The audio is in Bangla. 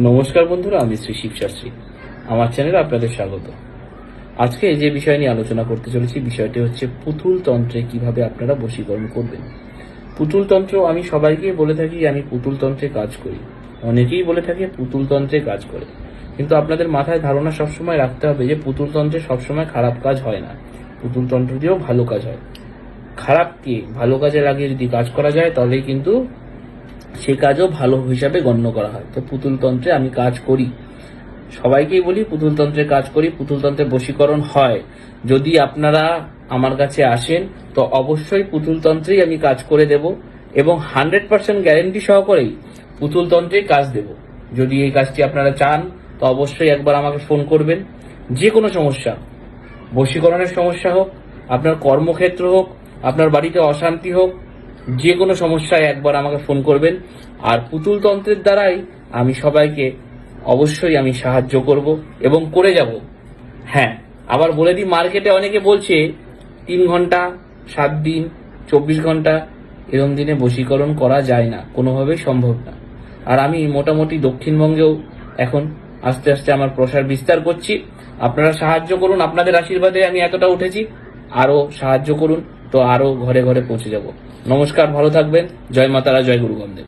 নমস্কার বন্ধুরা, আমি শ্রী শিব শাস্ত্রী। আমার চ্যানেলে আপনাদের স্বাগত। আজকে যে বিষয় নিয়ে আলোচনা করতে চলেছি, বিষয়টি হচ্ছে পুতুল তন্ত্রে কীভাবে আপনারা বশীকরণ করবেন। পুতুল তন্ত্র, আমি সবাইকে বলে থাকি, আমি পুতুল তন্ত্রে কাজ করি। অনেকেই বলে থাকে, পুতুল তন্ত্রে কাজ করে। কিন্তু আপনাদের মাথায় ধারণা সবসময় রাখতে হবে যে, পুতুল তন্ত্রে সবসময় খারাপ কাজ হয় না। পুতুল তন্ত্র দিয়েও ভালো কাজ হয়। খারাপকে ভালো কাজে লাগিয়ে যদি কাজ করা যায় তাহলেই কিন্তু সে কাজও ভালো হিসাবে গণ্য করা হয়। তো পুতুলতন্ত্রে আমি কাজ করি। সবাইকেই বলি পুতুলতন্ত্রে কাজ করি, পুতুল তন্ত্রে বশীকরণ হয়। যদি আপনারা আমার কাছে আসেন, তো অবশ্যই পুতুল তন্ত্রেই আমি কাজ করে দেব এবং হান্ড্রেড পার্সেন্ট গ্যারেন্টি সহকারেই পুতুল তন্ত্রেই কাজ দেব। যদি এই কাজটি আপনারা চান, তো অবশ্যই একবার আমাকে ফোন করবেন। যে কোনো সমস্যা, বশীকরণের সমস্যা হোক, আপনার কর্মক্ষেত্র হোক, আপনার বাড়িতে অশান্তি হোক যে কোনো সমস্যায় একবার আমাকে ফোন করবেন। আর পুতুল তন্ত্রের দ্বারাই আমি সবাইকে অবশ্যই আমি সাহায্য করব এবং করে যাব। হ্যাঁ আবার বলে দিই, মার্কেটে অনেকে বলছে, তিন ঘণ্টা, সাত দিন, চব্বিশ ঘণ্টা, এরম দিনে বশীকরণ করা যায় না, কোনোভাবেই সম্ভব না। আর আমি মোটামুটি দক্ষিণবঙ্গেও এখন আস্তে আস্তে আমার প্রসার বিস্তার করছি। আপনারা সাহায্য করুন, আপনাদের আশীর্বাদে আমি এতটা উঠেছি। আরও সাহায্য করুন। তো আরও ঘরে ঘরে পৌঁছে যাব। নমস্কার ভালো থাকবেন। জয় মাতারা জয় গুরু